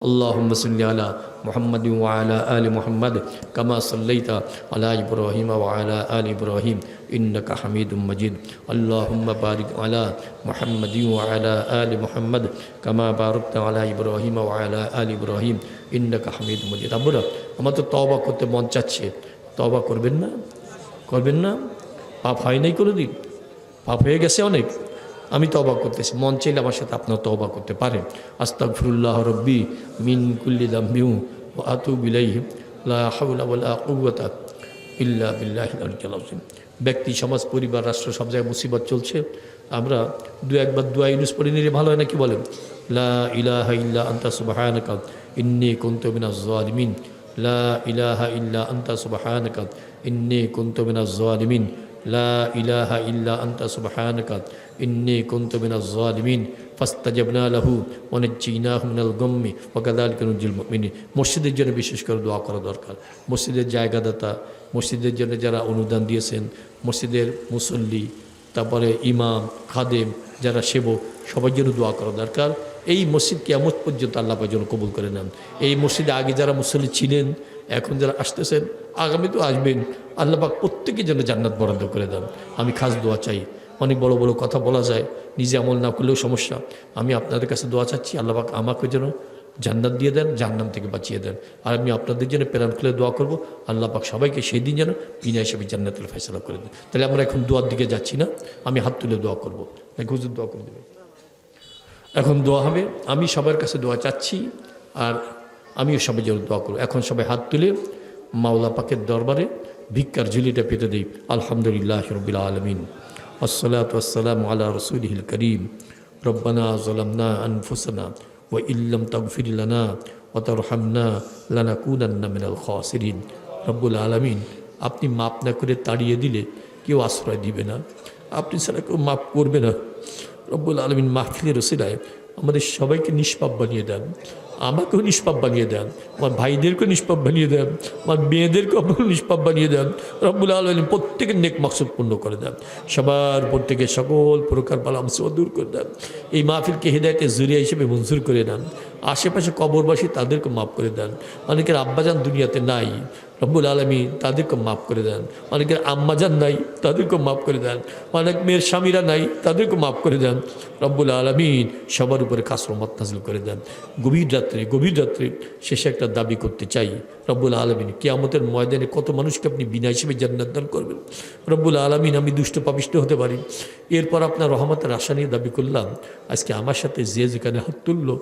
اللهم صل على محمد وعلى آل محمد كما صليت على إبراهيم وعلى آل إبراهيم إنك حميد مجيد اللهم بارك على محمد وعلى آل محمد كما باركت على إبراهيم وعلى آل إبراهيم إنك حميد مجيد আব্বুরা আমার তো তবা করতে মন চাচ্ছে তবা করবেন না করবেন না পাপ হয় নাই কোনো দিন পাপ হয়ে গেছে অনেক আমি তবা করতেছি। মন চাইলে আমার সাথে আপনার তবা করতে পারেন। আস্তাক ফিরুল্লাহ রব্বি মিন কুল্লি দাম্বিউ ও আতু বিলাই লা হাওলা ইল্লা বিল্লাহি আল আযীম। ব্যক্তি, সমাজ, পরিবার, রাষ্ট্র, সব জায়গায় মুসিবত চলছে। আমরা দু একবার দোয়া ইউনুস পড়ে নিলে ভালো হয় না কি বলেন? লা ইলাহা ইল্লা আন্তা সুবহানাকা, ইন্নী কুনতু মিনাজ জালিমিন লা ইলাহা ইল্লা আন্তা সুবহানাকা, ইন্নী কুনতু মিনাজ জালিমিন সুবহানাকা, ইন্নী কুনতু মিনাজ জালিমিন ফাস্তাজাবনা লাহু ওয়া নাজ্জাইনাহু মিনাল গাম্মি, ওয়া কাযালিকা নুজিল মুমিনিন। মসজিদের জন্য বিশেষ করে দোয়া করা দরকার। মসজিদের জায়গাদাতা, মসজিদের জন্য যারা অনুদান দিয়েছেন, মসজিদের মুসল্লি, তারপরে ইমাম, খাদেম, যারা সেবক, সবার জন্য দোয়া করা দরকার। এই মসজিদ কেমন পর্যন্ত আল্লাহ যেন কবুল করে নেন। এই মসজিদে আগে যারা মুসল্লি ছিলেন, এখন যারা আসতেছেন আগামী তো আসবেন। আল্লাহ পাক প্রত্যেকের জন্য জান্নাত বরাদ্দ করে দেন। আমি খাস দোয়া চাই। অনেক বড় বড় কথা বলা যায়, নিজে আমল না করলেও সমস্যা। আমি আপনাদের কাছে দোয়া চাচ্ছি, আল্লাহ পাক আমাকে যেন জান্নাত দিয়ে দেন জান্নাম থেকে বাঁচিয়ে দেন। আর আমি আপনাদের জন্য প্রেরণ খুলে দোয়া করব, আল্লাহ পাক সবাইকে সেই দিন যেন বিনা হিসাবে জান্নাতের ফেসলা করে দেন। তাহলে আমরা এখন দোয়ার দিকে যাচ্ছি না, আমি হাত তুলে দোয়া করব। হুজুর দোয়া করে দেবেন। এখন দোয়া হবে, আমি সবার কাছে দোয়া চাচ্ছি, আর আমিও সবাই যেন দোয়া করব। এখন সবাই হাত তুলে মাওলা পাকের দরবারে ভিক্ষার ঝুলিটা পেতে দিই। আলহামদুলিল্লাহ রবিল আলমিন। আসসালাত আসসালাম আল্লাহ রসুলহিল করিম। রব্বানা জলামনা আনফুসনা ও ইল্লাম তগফির লানা অতরহামনা লানা কুনান্না মিনাল খাসিরিন। রব্বুল আলমিন, আপনি মাপ না করে তাড়িয়ে দিলে কেউ আশ্রয় দিবে না। আপনি ছাড়া কেউ মাপ করবে না। রব্বুল আলমিন মাহফিলের রসিলায় আমাদের সবাইকে নিষ্পাপ বানিয়ে দেন। আমাকেও নিষ্পাপ বানিয়ে দেন। আমার ভাইদেরকেও নিষ্পাপ বানিয়ে দেন। আমার মেয়েদেরকেও আপনার নিষ্পাপ বানিয়ে দেন। রব্বুল আলমিন প্রত্যেকের নেক মাকসুদ পূর্ণ করে দেন। সবার থেকে সকল প্রকার বালাম দূর করে দেন। এই মাহফিলকে হেদায়তে জুরিয়া হিসেবে মঞ্জুর করে দেন। আশেপাশে কবরবাসী তাদেরকে মাফ করে দেন। অনেকের আব্বাজান দুনিয়াতে নাই। রব্বুল আলমী তাদেরকে মাফ করে দেন। অনেকের আম্মাজান নাই, তাদেরকে মাফ করে দেন। অনেক মেয়ের স্বামীরা নাই, তাদেরকে মাফ করে দেন। রব্বুল আলমিন সবার উপরে কাসরমত নাজিল করে দেন। গভীর রাত্রে গভীর রাত্রে শেষে একটা দাবি করতে চাই, রব্বুল আলমিন, কেয়ামতের ময়দানে কত মানুষকে আপনি বিনা হিসেবে জান্নাত দান করবেন? রব্বুল আলমিন, আমি দুষ্ট, পাপিষ্ট হতে পারি। এরপর আপনার রহমতের আশা নিয়ে দাবি করলাম, আজকে আমার সাথে যে যেখানে হাত তুললো,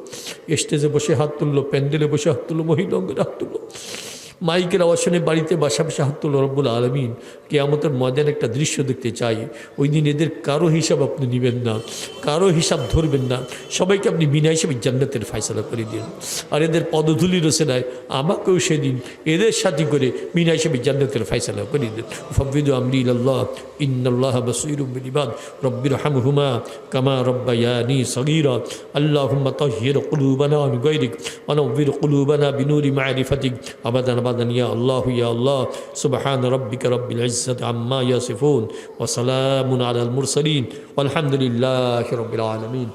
স্টেজে বসে হাত তুললো, প্যান্ডেলে বসে হাত তুললো মহিলাঙ্গের হাত তুললো মাইকের আওয়াজ বাড়িতে বাসা বাসা হাতুল রব্বুল আলমিন। আমাদের ময়দান একটা দৃশ্য দেখতে চাই। ওই দিন এদের কারও হিসাব আপনি নেবেন না, কারও হিসাব ধরবেন না। সবাইকে আপনি বিনা হিসেবে জান্নাতের ফায়সলা করে দিন। আর এদের পদধূলি রচনায় আমাকেও সেদিন এদের সাথে করে বিনা হিসেবে জান্নাতের ফায়সলা করে দিন। ফবিদু আমি আল্লাহ ইন্নআল্লাহ বসইরুবিবাদ রব্বির হামহুমা কামা রব্বায়ানি সগীরা। আল্লাহ তহির কুলুবানা গৈরিক অনবির কুলুবানা বিনুরি আবাদান أبدا يا الله يا الله. سبحان ربك رب العزة عما يصفون وسلام على المرسلين والحمد لله رب العالمين.